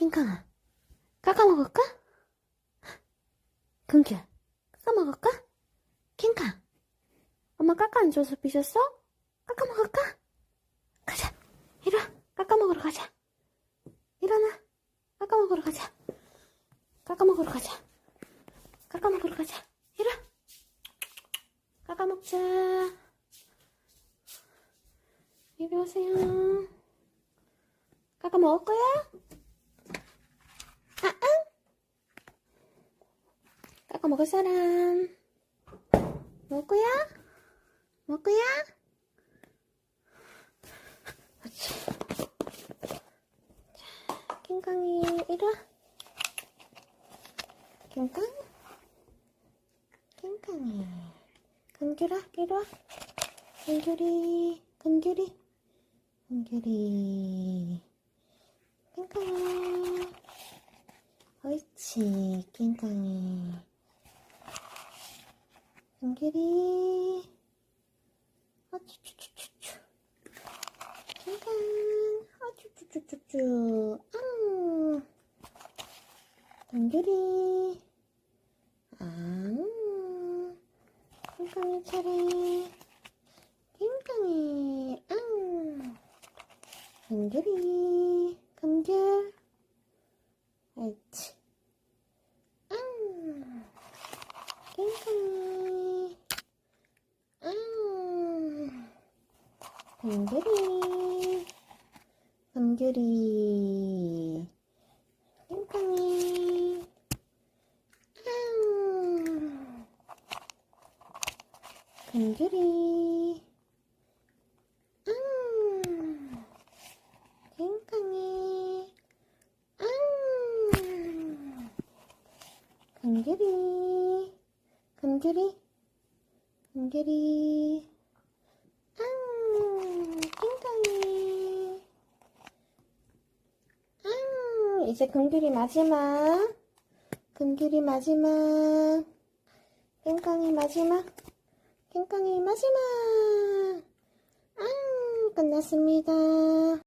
킹강아, 깎아 먹을까? 금규, 깎아 먹을까? 킹강, 엄마 깎아 안 줘서 삐졌어? 깎아 먹을까? 가자, 이리 와, 깎아 먹으러 가자. 일어나, 깎아 먹으러 가자. 깎아 먹으러 가자. 깎아 먹으러 가자. 이리 와. 깎아 먹자. 이리 오세요. 깎아 먹을 거야? 아, 응? 깎아 먹을 사람. 그렇지. 자, 킹강이 이리 와. 킹강? 킹강이. 금귤아, 이리 와. 금귤이, 금귤이, 금귤이. 킹강아. 옳지, 킹강이. 금귤이. 아쭈쭈쭈쭈쭈. 킹강. 아쭈쭈쭈쭈쭈. 앙. 금귤이. 앙. 킹강이 차례. 킹강이. 앙. 금귤이. 금귤. 옳지. 앙. 킹강이. 앙. 금귤이. 금귤이. 킹강이. 앙. 금귤이. 앙. 킹강이. 앙. 금귤이. 금귤이. 금귤이. 앙. 킹강이. 앙. 이제 금귤이 마지막. 금귤이 마지막. 킹강이 마지막. 킹강이 마지막. 앙. 끝났습니다.